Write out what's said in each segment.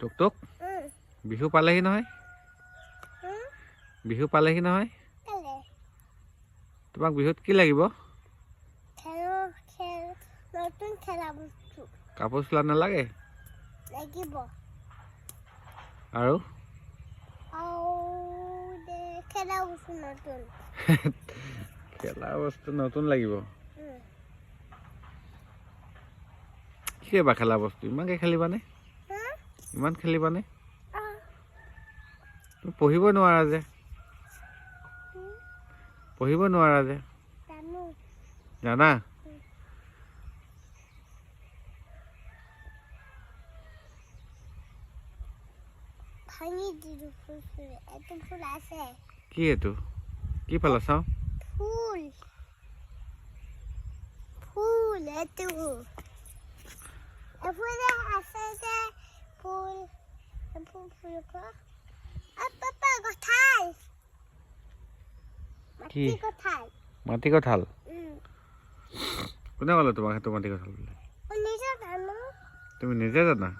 টুক টুক বিহু পালেহি নহয়? বিহু পালেহি নহয়? তোমাক বিহুত কি লাগিব? কাপোৰ চোলা নালাগে? লাগিব আৰু? খেলা বস্তু নতুন লাগিব। কি খেলা বস্তু? ইমানকৈ খেলিবানে? ইমান খেলিবানে তুমি পঢ়িব নোৱাৰা যে। পঢ়িব নোৱাৰা যে। জানা। কি এইটো? কি পালা চাওঁ? ফুল। ফুল এইটো এফালে আছে যে ফুল ফুল ফুল পাপা কঁঠাল কি? মাটি কঁঠাল? কোনে ক'লে তোমাক মাটি কঁঠাল বুলি? তুমি নিজে জানা?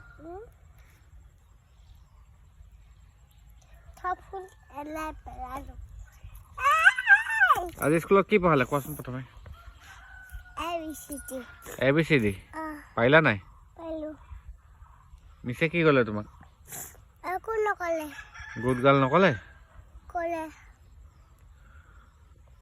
আজি স্কুলত কি পঢ়ালে? কোৱাচোন প্ৰথমে। এ বি চি ডি পাৰিলা নাই? মিছে কি ক'লে তোমাক? নকলে। গুড গাল নকলে?